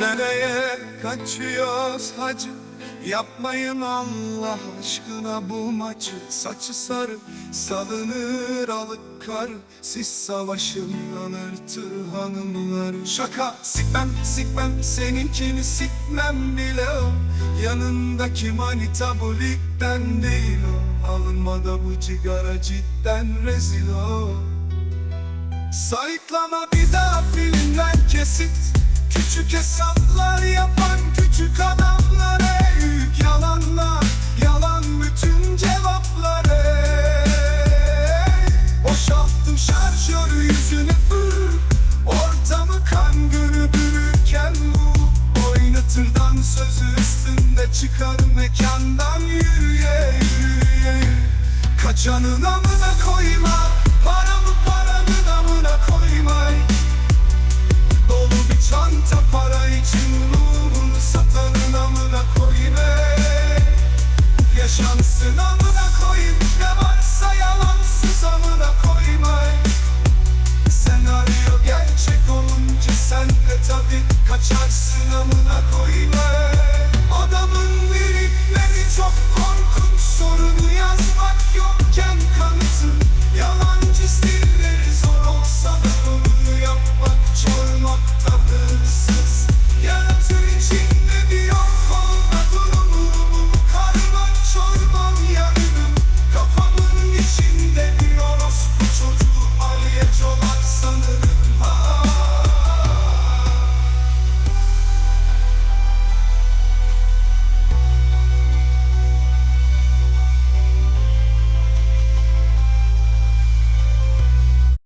Nereye kaçıyoruz hacı? Yapmayın Allah aşkına bu maçı. Saçı sarı salınır alık kar Siz savaşın anırtı hanımlar. Şaka sikmem sikmem seninkini sikmem bile o. Yanındaki manita bu ligden değil o. Alınmada bu cigara cidden rezil o. Sayıklama bir daha filmden kesit Küçük hesaplar yapan küçük adamlara e, yük yalanlar Yalan bütün cevapları. Boşalttım şarjörü yüzüne fır Ortamı kan gönü bürürken bu Oynatırdan sözü üstünde çıkar mekandan yürüye yürüye. Kaçanın amına koyma